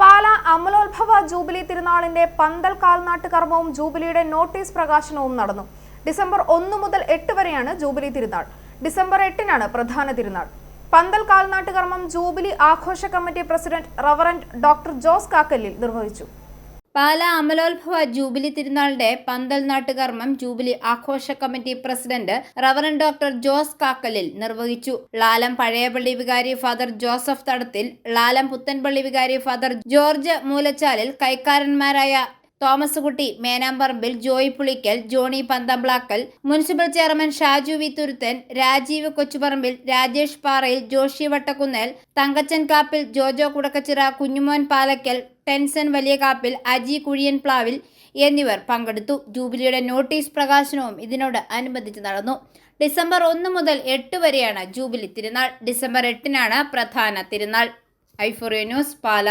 പാല അമലോത്ഭവ ജൂബിലി തിരുനാളിന്റെ പന്തൽ കാൽനാട്ട് കർമ്മവും ജൂബിലിയുടെ നോട്ടീസ് പ്രകാശനവും നടന്നു. ഡിസംബർ ഒന്ന് മുതൽ എട്ട് വരെയാണ് ജൂബിലി തിരുനാൾ. ഡിസംബർ എട്ടിനാണ് പ്രധാന തിരുനാൾ. പന്തൽ കാൽനാട്ട് കർമ്മം ജൂബിലി ആഘോഷ committee president reverend doctor Jose Kakkallil നിർവഹിച്ചു. പാല അമലോത്ഭവ ജൂബിലി തിരുനാളിന്റെ പന്തൽ നാട്ടുകർമ്മം ജൂബിലി ആഘോഷ committee president reverend doctor Jose Kakkalil നിർവഹിച്ചു. ലാലം പഴയപള്ളി വികാരി ഫാദർ ജോസഫ് തടത്തിൽ ലാലം പുത്തൻപള്ളി വികാരി father George Moolachalil കൈക്കാരന്മാരായ Thomas Kutty Menamparambil Joy Pulickal Johny Panthamblackal municipal chairman Shaju V Thuruthan Rajeev Kochuparambil Rajesh Parayil Joshy Vattakunnel Thankachan Kappil Jojo Kudakkachira Kunjumon Palakkal Tansen വലിയ കാപ്പിൽ അജി കുഴിയൻ പ്ലാവിൽ എന്നിവർ പങ്കെടുത്തു. ജൂബിലിയുടെ നോട്ടീസ് പ്രകാശനവും ഇതിനോട് അനുബന്ധിച്ച് നടന്നു. ഡിസംബർ ഒന്ന് മുതൽ എട്ട് വരെയാണ് ജൂബിലി തിരുനാൾ. ഡിസംബർ എട്ടിനാണ് പ്രധാന തിരുനാൾ. ഐഫോറിയ ന്യൂസ് പാല.